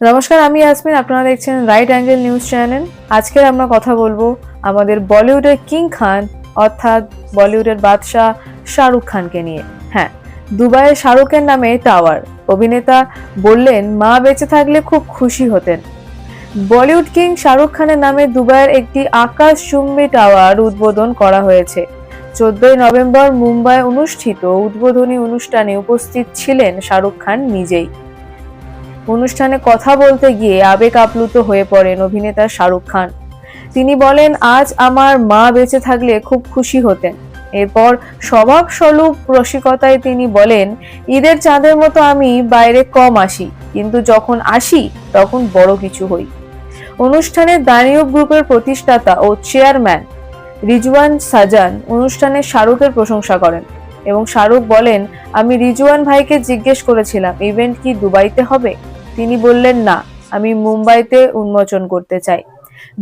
নমস্কার, আমি ইয়াসমিন। আপনারা দেখছেন রাইট অ্যাঙ্গেল নিউজ চ্যানেল আজকে আমরা কথা বলব আমাদের বলিউডের কিং খান অর্থাৎ বলিউডের বাদশাহ শাহরুখ খানকে নিয়ে। হ্যাঁ দুবাইয়ে শাহরুখের নামে টাওয়ার। অভিনেতা বললেন, মা বেঁচে থাকলে খুব খুশি হতেন। বলিউড কিং শাহরুখ খানের নামে দুবাইয়ের একটি আকাশ চুম্বি টাওয়ার উদ্বোধন করা হয়েছে। চোদ্দই নভেম্বর মুম্বাই অনুষ্ঠিত উদ্বোধনী অনুষ্ঠানে উপস্থিত ছিলেন শাহরুখ খান নিজেই। অনুষ্ঠানে কথা বলতে গিয়ে আবেগ আপ্লুত হয়ে পড়েন অভিনেতা শাহরুখ খান। তিনি বলেন, আজ আমার মা বেঁচে থাকলে খুব খুশি হতেন। এরপর স্বভাব স্বরূপ রসিকতায় তিনি বলেন, ঈদের চাঁদের মতো আমি বাইরে কম আসি, কিন্তু যখন আসি, তখন বড় কিছু হই। অনুষ্ঠানে দানিয়ব গ্রুপের প্রতিষ্ঠাতা ও চেয়ারম্যান রিজওয়ান সাজান অনুষ্ঠানে শাহরুখের প্রশংসা করেন এবং শাহরুখ বলেন, আমি রিজওয়ান ভাইকে জিজ্ঞেস করেছিলাম, ইভেন্ট কি দুবাইতে হবে? তিনি বললেন, না, আমি মুম্বাইতে উন্মোচন করতে চাই।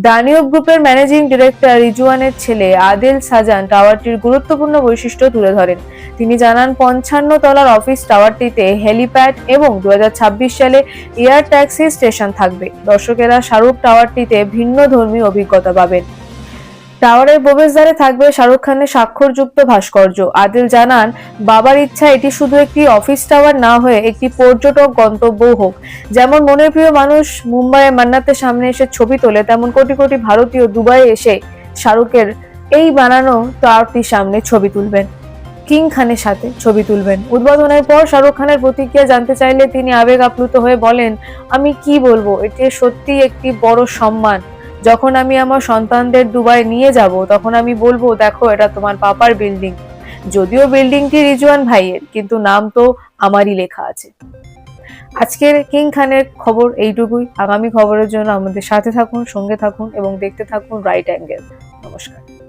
দানিয়ব গ্রুপের ম্যানেজিং ডিরেক্টর রিজওয়ানের ছেলে আদেল সাজান টাওয়ারটির গুরুত্বপূর্ণ বৈশিষ্ট্য তুলে ধরেন। তিনি জানান, পঞ্চান্ন তলার অফিস টাওয়ারটিতে হেলিপ্যাড এবং দু হাজার ছাব্বিশ সালে এয়ার ট্যাক্সি স্টেশন থাকবে। দর্শকেরা শাহরুখ টাওয়ারটিতে ভিন্ন ধর্মী অভিজ্ঞতা পাবেন। টাওয়ারের প্রবেশদ্বারে থাকবে শাহরুখ খানের স্বাক্ষরযুক্ত ভাস্কর্য। আদিল জানান, বাবার ইচ্ছা এটি শুধু একটি অফিস টাওয়ার না হয়ে একটি পর্যটক গন্তব্য হোক। যেমন মনের প্রিয় মানুষ মুম্বাইয়ে মান্নাতের সামনে এসে ছবি তোলে, তেমন কোটি কোটি ভারতীয় দুবাইয়ে এসে শাহরুখের এই বানানো টাওয়ারটির সামনে ছবি তুলবেন। কিং খানের সাথে ছবি তুলবেন। উদ্বোধনের পর শাহরুখ খানের প্রতিক্রিয়া জানতে চাইলে তিনি আবেগ আপ্লুত হয়ে বলেন, আমি কি বলব? এটি সত্যি একটি বড় সম্মান। যখন আমি আমার সন্তানদের দুবাই নিয়ে যাব, তখন আমি বলব, দেখো, এটা তোমার পাপার বিল্ডিং। যদিও বিল্ডিংটি রিজওয়ান ভাইয়ের, কিন্তু নাম তো আমারই লেখা আছে। আজকের কিং খানের খবর এইটুকুই। আগামী খবরের জন্য আমাদের সাথে থাকুন, সঙ্গে থাকুন এবং দেখতে থাকুন রাইট অ্যাঙ্গেল। নমস্কার।